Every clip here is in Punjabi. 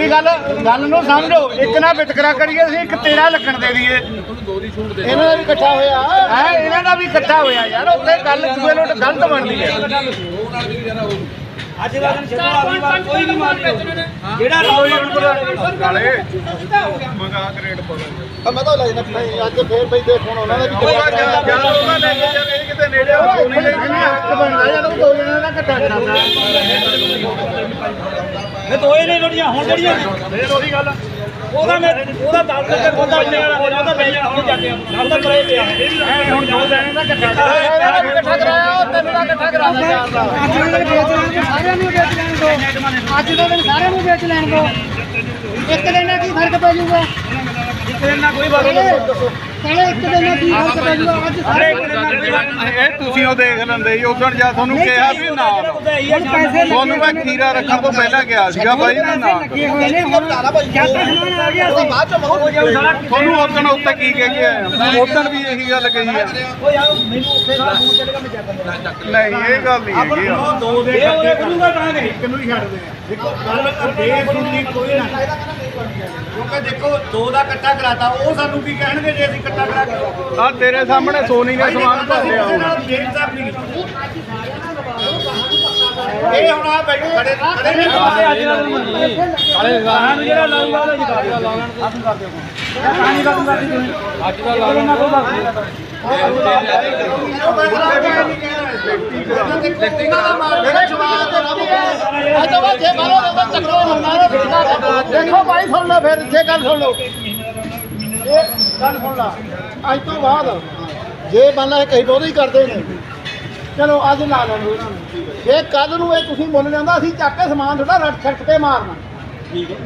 ਮੇਰੀ ਗੱਲ ਗੱਲ ਨੂੰ ਸਮਝੋ। ਇੱਕ ਨਾ ਵਿਤਕਰਾ ਕਰੀਏ ਅਸੀਂ ਇੱਕ ਤੇਰਾ ਲੱਗਣ ਦੇ ਦਈਏ। ਇਹਨਾਂ ਦਾ ਵੀ ਇਕੱਠਾ ਹੋਇਆ। ਹੈ ਇਹਨਾਂ ਦਾ ਵੀ ਇਕੱਠਾ ਹੋਇਆ ਯਾਰ ਉੱਥੇ ਗੱਲ ਦੂਏ ਲੋਟ ਗਲਤ ਬਣਦੀ ਹੈ। ਅੱਜ ਦਿਨ ਛੱਡੋ ਵਾਰ ਕੋਈ ਨਹੀਂ ਮਾਰਿਓ ਜਿਹੜਾ ਕੋਈ ਹੁਣ ਨਾਲੇ ਆ ਮੈਂ ਤਾਂ ਲੈ ਜਾਣਾ ਅੱਜ ਫੇਰ ਬਈ ਦੇਖ ਹੁਣ ਉਹਨਾਂ ਦਾ ਵੀ ਉਹ ਜਾ ਉਹਨਾਂ ਲੈ ਕੇ ਜਾ ਇਹ ਕਿਤੇ ਨੇੜੇ ਆ ਸੋਨੀ ਲੈ ਕੇ ਹੱਕ ਬਣਦਾ ਜਦੋਂ ਦੋ ਜਣਾਂ ਦਾ ਇਕੱਠਾ ਕਰਾਉਂਦਾ ਮੈਂ ਦੋਏ ਨੇ ਲੜੀਆਂ ਹੁਣ ਜਿਹੜੀਆਂ ਫੇਰ ਉਹੀ ਗੱਲ ਉਹਦਾ ਮੈਂ ਉਹਦਾ ਦਸ ਲੱਖ ਉਹਦਾ ਬੰਨੇ ਵਾਲਾ ਮੇਰਾ ਉਹਦਾ ਲੈ ਜਾਣਾ ਹੁਣ ਜਾ ਕੇ ਨਾਲ ਦਾ ਪਰੇ ਪਿਆ ਐ ਹੁਣ ਦੋ ਜਣਾਂ ਦਾ। ਇਕੱਠਾ ਦਾ ਵੀ ਇਕੱਠਾ ਕਰਾਇਆ ਉਹ ਤਿੰਨ ਦਾ ਇਕੱਠਾ ਕਰਾ ਦਿੰਦਾ ਸਾਰਿਆਂ ਨੂੰ ਵੇਚ ਲੈਣ ਦੋ ਅੱਜ ਦਾ ਦਿਨ ਸਾਰਿਆਂ ਨੂੰ ਵੇਚ ਲੈਣ ਦੋ ਇੱਕ ਦਿਨ ਨਾਲ ਕੀ ਫ਼ਰਕ ਪੈ ਜਾਊਗਾ? ਇਹਨਾਂ ਕੋਈ ਬਾਤ ਕਹਿੰਦੇ ਇੱਕ ਦਿਨ ਨਾਲ ਕੀ ਫ਼ਰਕ ਪੈ ਜਾਊਗਾ? ਅੱਜ ਸਾਰੇ ਇਹ ਤੁਸੀਂ ਉਹ ਦੇਖ ਲੈਂਦੇ ਜੀ ਉਦੋਂ ਜਾਂ ਤੁਹਾਨੂੰ ਕਿਹਾ ਵੀ ਨਾ ਲਓ। ਹੁਣ ਪੈਸੇ ਤੁਹਾਨੂੰ ਮੈਂ ਖੀਰਾ ਰੱਖਣ ਤੋਂ ਪਹਿਲਾਂ ਗਿਆ ਸੀਗਾ ਬਾਈ ਨਾ ਨਾ। ਲੱਗੇ ਹੋਏ ਨੇ ਹੁਣ ਜਦ ਤੱਕ ਸਮਾਨ ਆ ਗਿਆ ਸੀ। ਬਾਅਦ ਚ ਮਗਰ ਤੁਹਾਨੂੰ ਉਦੋਂ ਉੱਤੇ ਕੀ ਕਹਿ ਕੇ ਆਇਆ? ਉਦੋਂ ਵੀ ਇਹੀ ਗੱਲ ਕਹੀ ਆ। ਉਹ ਯਾਰ ਮੈਨੂੰ ਉੱਥੇ ਦਾ ਫੋਨ ਚੱਲੇਗਾ ਮੈਂ ਚੱਕ ਨਹੀਂ ਇਹ ਗੱਲ ਨਹੀਂ ਹੈਗੀ ਆ। ਦੋ ਦੇ ਇਹ ਕਰੂੰਗਾ ਤਾਂ ਨਹੀਂ। ਇੱਕ ਨੂੰ ਹੀ ਛੱਡਦੇ ਆ। ਦੇਖੋ ਗੱਲ ਬੇਸੁਣੀ ਕੋਈ ਨਾ। ਕਿਉਂਕਿ ਦੇਖੋ ਦੋ ਦਾ ਇਕੱਠਾ ਕਰਾਤਾ ਉਹ ਸਾਨੂੰ ਕੀ ਕਹਿਣਗੇ ਜੇ ਅਸੀਂ ਇਕੱਠਾ ਕਰਾ ਕੇ ਆ ਤੇਰੇ ਸਾਹਮਣੇ ਸੋਨੀ ਨੇ ਸਮਾਨ ਇਹ ਹੁਣ ਆ ਬੈਠ ਖੜੇ ਖੜੇ ਨੇ ਅੱਜ ਦਾ ਮੰਨੀ ਜਿਹੜਾ ਲਾਊਗਾ ਲਾਉਣ ਆਪ ਕਰ ਦਿਓ ਕਹਾਣੀ ਅੱਜ ਦਾ ਲਾਉਣ ਕੋਈ ਦੱਸ ਜੇ ਦੇਖੋ ਭਾਈ ਸੁਣ ਲਓ ਫਿਰ ਇੱਥੇ ਗੱਲ ਸੁਣ ਲਓ। ਇਹ ਗੱਲ ਸੁਣ ਲਾ। ਅੱਜ ਤੋਂ ਬਾਅਦ ਜੇ ਮੰਨ ਲਾ ਕਈ ਬਹੁਤੇ ਹੀ ਕਰਦੇ ਨੇ। ਚਲੋ ਅੱਜ ਲਾ ਲੈਣਗੇ ਇਹਨਾਂ ਨੂੰ। ਜੇ ਕੱਲ ਨੂੰ ਇਹ ਤੁਸੀਂ ਮੁੱਲ ਜਾਂਦਾ ਅਸੀਂ ਚੱਕ ਕੇ ਸਮਾਨ ਤੁਹਾਡਾ ਰੱਟ ਛੱਟ ਤੇ ਮਾਰਨਾ। ਠੀਕ ਹੈ।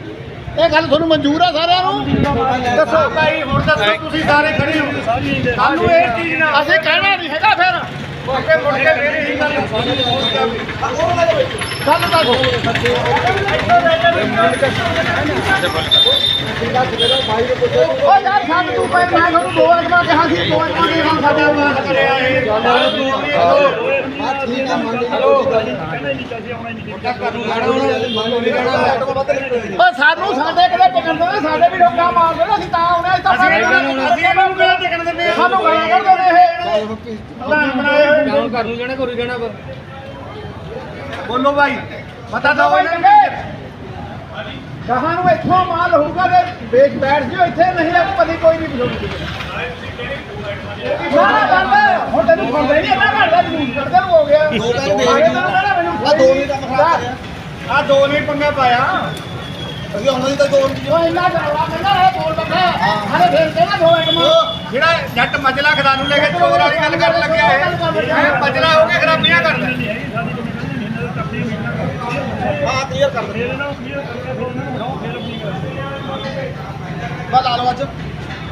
ਇਹ ਗੱਲ ਤੁਹਾਨੂੰ ਮਨਜ਼ੂਰ ਆ ਸਾਰਿਆਂ ਨੂੰ? ਦੱਸੋ। ਭਾਈ ਹੁਣ ਦੱਸੋ ਤੁਸੀਂ ਸਾਰੇ ਖੜੇ ਹੋ। ਸਾਨੂੰ ਇਹ ਚੀਜ਼ ਨਾ ਅਸੀਂ ਕਹਿਣਾ ਨਹੀਂ ਹੈਗਾ ਫਿਰ। ਅੱਗੇ ਮੁੜ ਕੇ ਫੇਰ ਇਹੀ ਗੱਲ ਗੱਲ ਤਾਂ ਸੁਣੋ ਓ ਯਾਰ ਛੱਡ ਤੂੰ ਪੈ ਮੈਂ ਤੁਹਾਨੂੰ ਦੋ ਅਜਮਾ ਕਿਹਾ ਸੀ ਦੋ ਅਜਮਾ ਦੇ ਨਾਲ ਸਾਡੇ ਬਾਤ ਕਰਿਆ ਇਹ। ਓ ਸਾਨੂੰ ਸਾਡੇ ਕਿਤੇ ਟਿਕਣ ਦੇ ਸਾਡੇ ਵੀ ਲੋਕਾਂ ਮਾਰ ਦੇ ਅਸੀਂ ਤਾਂ ਆਉਣੇ ਤਾਂ ਅਸੀਂ ਨੂੰ ਅਸੀਂ ਇਹਨਾਂ ਨੂੰ ਕਿਹੜਾ ਟਿਕਣ ਦਿੰਦੇ ਸਾਨੂੰ ਗਾਲਾਂ ਕੱਢਦੇ। ਨੇ ਇਹ ਪ੍ਰਧਾਨ ਬਣਾਏ ਹੋਏ ਕੌਣ ਕਰ ਨੂੰ ਜਾਣਾ ਜਾਣਾ ਪਰ ਬੋਲੋ ਭਾਈ ਪਤਾ ਤਾਂ ਹੋਵੇ ਨਾ ਕਹਾਂ ਨੂੰ ਇੱਥੋਂ ਮਾਲ ਹੋਊਗਾ ਤੇ ਵੇਚ ਬੈਠ ਜਿਓ ਇੱਥੇ ਨਹੀਂ ਆ ਪਤੀ ਕੋਈ ਨਹੀਂ ਬੁਝੂਗੀ ਨਾ ਨਾ ਕਰਦਾ ਹੁਣ ਤੈਨੂੰ ਖੁੰਦਾ ਹੀ ਨਹੀਂ ਨਾ ਕਰਦਾ ਜੂਸ ਕੱਢਦਾ ਨੂੰ ਹੋ ਗਿਆ। ਦੋ ਪੈਰ ਦੇ ਆ ਦੋ। ਦੋ ਨੇ ਪੰਗਾ ਪਾਇਆ। ਅਸੀਂ ਉਹਨਾਂ ਦੀ ਤਾਂ ਦੋ ਉਹ ਇੰਨਾ ਕਰਵਾ ਕਹਿੰਦਾ ਇਹ ਬੋਲ ਬੱਕਾ ਹਰੇ ਫੇਰ ਦੋ ਜਿਹੜਾ ਜੱਟ ਮਜਲਾ ਖਦਾ ਨੂੰ ਲੈ ਕੇ ਚੋਰ ਵਾਲੀ ਗੱਲ ਕਰਨ ਲੱਗਿਆ ਇਹ ਇਹ ਮਜਲਾ ਹੋ ਕੇ ਖਰਾਬੀਆਂ ਕਰਦਾ ਹਾਂ ਕਲੀਅਰ ਕਰ ਦੇ ਬਾ ਲਾ ਲਓ ਅੱਜ।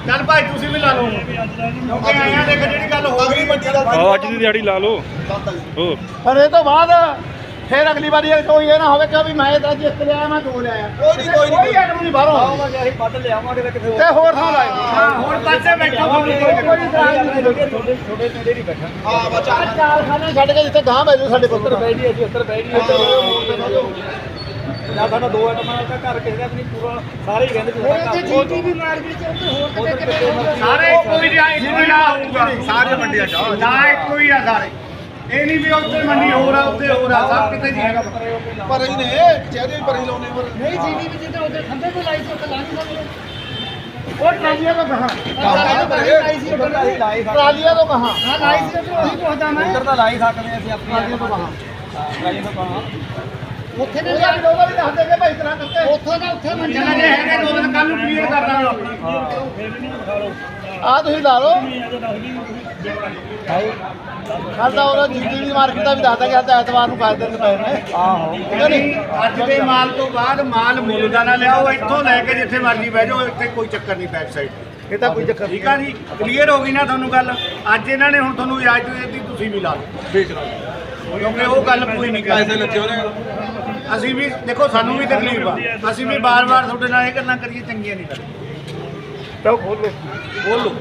ਚੱਲ ਭਾਈ ਤੁਸੀਂ ਵੀ ਲਾ ਲਓ। ਕਿਉਂਕਿ ਆਇਆ ਦੇਖ ਜਿਹੜੀ ਗੱਲ ਹੋ ਅਗਲੀ ਗਈ ਮੰਡੀ ਦਾ ਆਓ ਅੱਜ ਦੀ ਦਿਹਾੜੀ ਲਾ ਲਓ। ਹੋਰ। ਪਰ ਇਹ ਤੋਂ ਬਾਅਦ ਫਿਰ ਅਗਲੀ ਵਾਰੀ ਕੋਈ ਇਹ ਨਾ ਹੋਵੇ ਕਿ ਵੀ ਮੈਂ ਤਾਂ ਜਿੱਤ ਲਿਆ ਮੈਂ ਦੋ ਲਿਆ। ਕੋਈ ਨਹੀਂ ਕੋਈ ਨਹੀਂ ਕੋਈ ਆਈਟਮ ਨਹੀਂ ਬਾਹਰੋਂ ਆਵਾਂਗੇ ਅਸੀਂ ਵੱਧ ਲਿਆਵਾਂਗੇ ਕਿਤੇ ਤੇ ਹੋਰ ਥਾਂ ਲਾਏ ਹਾਂ ਹੁਣ ਪਾਸੇ ਬੈਠੋ। ਕੋਈ ਨਹੀਂ ਛੋਟੇ ਛੋਟੇ ਨੇੜੇ ਨਹੀਂ ਬੈਠਾ। ਹਾਂ ਬਚਾ ਚਾਰ ਖਾਨੇ ਛੱਡ ਕੇ ਜਿੱਥੇ ਗਾਂ ਬੈਜੂ ਸਾਡੇ ਕੋਲ ਬਹਿ ਜੀ ਅਸੀਂ ਉੱਤਰ ਬਹਿ ਜੀ ਸਾਡਾ ਦੋ ਆਈਟਮਾਂ ਦਾ ਘਰ ਕਿਸੇ ਦਾ ਵੀ ਨਹੀਂ ਪੂਰਾ ਸਾਰੇ ਹੀ ਕਹਿੰਦੇ ਕਿ ਸਾਡਾ ਘਰ ਜੀਟੀ ਵੀ ਮਾਰਕੀਟ ਚ ਉੱਧਰ ਹੋਰ ਕਿਤੇ ਸਾਰੇ ਇੱਕੋ ਹੀ ਜਿਹਾ ਇੱਕੋ ਹੀ ਨਾ ਹੋਊਗਾ ਸਾਰੇ ਮੰਡੀਆਂ ਚ ਨਾ ਇੱਕੋ ਹੀ ਆ ਸਾਰੇ। ਇਹ ਨਹੀਂ ਵੀ ਉੱਥੇ ਮੰਡੀ ਹੋਰ ਆ ਉੱਥੇ ਹੋਰ ਆ ਸਭ ਕਿਤੇ ਨਹੀਂ ਹੈਗਾ। ਪਰ ਹੀ ਨੇ ਚਿਹਰੇ ਵੀ ਪਰੀ ਲਾਉਣੇ ਪਰ ਨਹੀਂ ਜੀਟੀ ਵੀ ਜਿੱਦਾਂ ਉੱਧਰ ਖੰਭੇ ਤੇ ਲਾਈ ਸੀ ਉੱਥੇ ਲਾ ਨਹੀਂ ਸਕਦੇ ਉਹ ਟਰਾਲੀਆਂ ਤੋਂ ਕਹਾਂ? ਲਾਈ ਸੀ ਉੱਧਰ ਲਾਈ ਟਰਾਲੀਆਂ ਤੋਂ ਕਹਾਂ? ਹਾਂ ਲਾਈ ਸੀ ਉੱਧਰ। ਉਹੀ ਪੁੱਛਦਾ ਮੈਂ ਉੱਧਰ ਤਾਂ ਲਾਈ ਸਕਦੇ ਅਸੀਂ ਆਪਣੀ ਆਡੀਓ ਤੋਂ ਕਹਾਂ। ਲਾਈ ਤੋਂ ਕਹਾਂ। ਉੱਥੇ ਨੇ ਉਹਦਾ ਵੀ ਉਹਦਾ ਵੀ ਦੱਸ ਦੇ ਕੇ ਭਾਈ ਤਰ੍ਹਾਂ ਕਰਤੇ ਉੱਥੋਂ ਦਾ ਉੱਥੇ ਮੰਡੀ ਜਿੰਨਾ ਜੇ ਹੈਗੇ ਦੋ ਦਿਨ ਕੱਲ ਨੂੰ ਕਲੀਅਰ ਕਰ ਦਾਂਗੇ ਆਪਣੀ। ਆ ਤੁਸੀਂ ਲਾ ਲਓ। ਕੱਲ ਦਾ ਉਹਦਾ ਜੀਟੀ ਦੀ ਮਾਰਕੀਟ ਦਾ ਵੀ ਦੱਸਦਾ ਕਿ ਅੱਜ ਐਤਵਾਰ ਨੂੰ ਕਾਇਦੇ ਦਿਨ ਪਏ ਨੇ। ਆਹੋ। ਠੀਕ ਅੱਜ ਦੇ ਮਾਲ ਤੋਂ ਬਾਅਦ ਮਾਲ ਮੁੱਲ ਦਾ ਨਾ ਲਿਆਓ ਇੱਥੋਂ ਲੈ ਕੇ ਜਿੱਥੇ ਮਰਜ਼ੀ ਬਹਿ ਜਾਓ ਇੱਥੇ ਕੋਈ ਚੱਕਰ ਨਹੀਂ ਬੈਕ ਸਾਈਡ ਇਹ ਤਾਂ ਕੋਈ ਚੱਕਰ ਠੀਕ ਆ ਜੀ? ਕਲੀਅਰ ਹੋ ਗਈ ਨਾ ਤੁਹਾਨੂੰ ਗੱਲ? ਅੱਜ ਇਹਨਾਂ ਨੇ ਹੁਣ ਤੁਹਾਨੂੰ ਇਜਾਜ਼ਤ ਦੇ ਦਿੱਤੀ ਤੁਸੀਂ ਵੀ ਲਾ ਲਓ। ਵੇਚ ਲਓ ਕਿਉਂਕਿ ਉਹ ਗੱਲ ਕੋਈ ਨਹੀਂ ਕਰਦੇ ਅਸੀਂ ਵੀ ਦੇਖੋ ਸਾਨੂੰ ਵੀ ਤਕਲੀਫ ਆ। ਅਸੀਂ ਵੀ ਬਾਰ-ਬਾਰ ਤੁਹਾਡੇ ਨਾਲ ਇਹ ਗੱਲਾਂ ਕਰੀਏ ਚੰਗੀਆਂ ਨਹੀਂ ਕਰਦੇ। ਤਾਂ ਖੋਲ ਲਓ ਖੋਲ ਲਓ